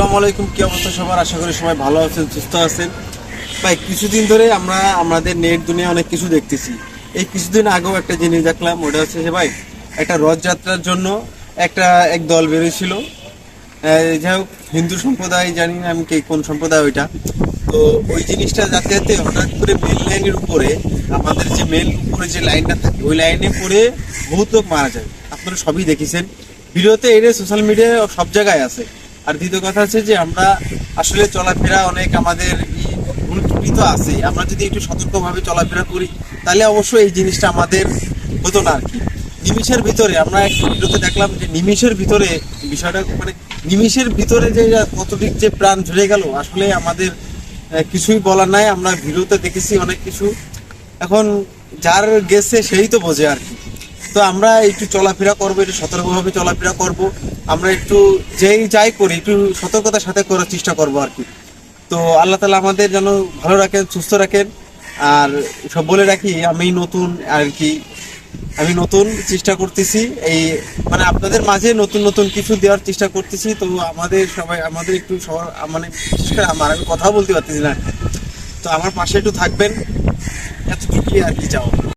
আসসালামু আলাইকুম, কি অবস্থা সবার? আশা করি সবাই ভালো আছেন, সুস্থ আছেন। ভাই, কিছুদিন ধরে আমরা আমাদের নেট দুনিয়া অনেক কিছু দেখতেছি। এই কিছুদিন আগেও একটা জিনিস দেখলাম, ওটা হচ্ছে যে ভাই, একটা রথযাত্রার জন্য একটা এক দল বেরিয়েছিল। যাই হোক, হিন্দু সম্প্রদায়, জানি না আমি কে, কোন সম্প্রদায় ওইটা। তো ওই জিনিসটা যাতে যাতে হঠাৎ করে মেল লাইনের উপরে আমাদের যে মেল উপরে যে লাইনটা থাকে, ওই লাইনে পড়ে বহুত লোক মারা যায়। আপনারা সবই দেখেছেন। ভিডিওতে এটা সোশ্যাল মিডিয়ায় সব জায়গায় আছে। আর দ্বিতীয় কথা হচ্ছে যে আমরা আসলে চলাফেরা অনেক আমাদের ই ভুল ত্রুটি তো আছে। আমরা যদি একটু সতর্কভাবে চলাফেরা করি, তাহলে অবশ্যই এই জিনিসটা আমাদের হতো না আর কি। নিমিষের ভিতরে আমরা একটু ভিডিওতে দেখলাম যে নিমিষের ভিতরে বিষয়টা মানে নিমিষের ভিতরে যে কতদিক যে প্রাণ ঝরে গেল, আসলে আমাদের কিছুই বলার নাই। আমরা ভিডিওতে দেখেছি অনেক কিছু। এখন যার গেছে, সেই তো বোঝে আর কি। তো আমরা একটু চলাফেরা করব, একটু সতর্কভাবে চলাফেরা করব। আমরা একটু যেই যাই করি, একটু সতর্কতার সাথে করার চেষ্টা করব আর কি। তো আল্লাহ তালা আমাদের যেন ভালো রাখেন, সুস্থ রাখেন। আর সব বলে রাখি, আমি নতুন আর কি, আমি নতুন চেষ্টা করতেছি। এই মানে আপনাদের মাঝে নতুন নতুন কিছু দেওয়ার চেষ্টা করতেছি। তো আমাদের সবাই, আমাদের একটু মানে আমার, আমি কথা বলতে পারতেছি না। তো আমার পাশে একটু থাকবেন। এতটুকুই আর কি চাও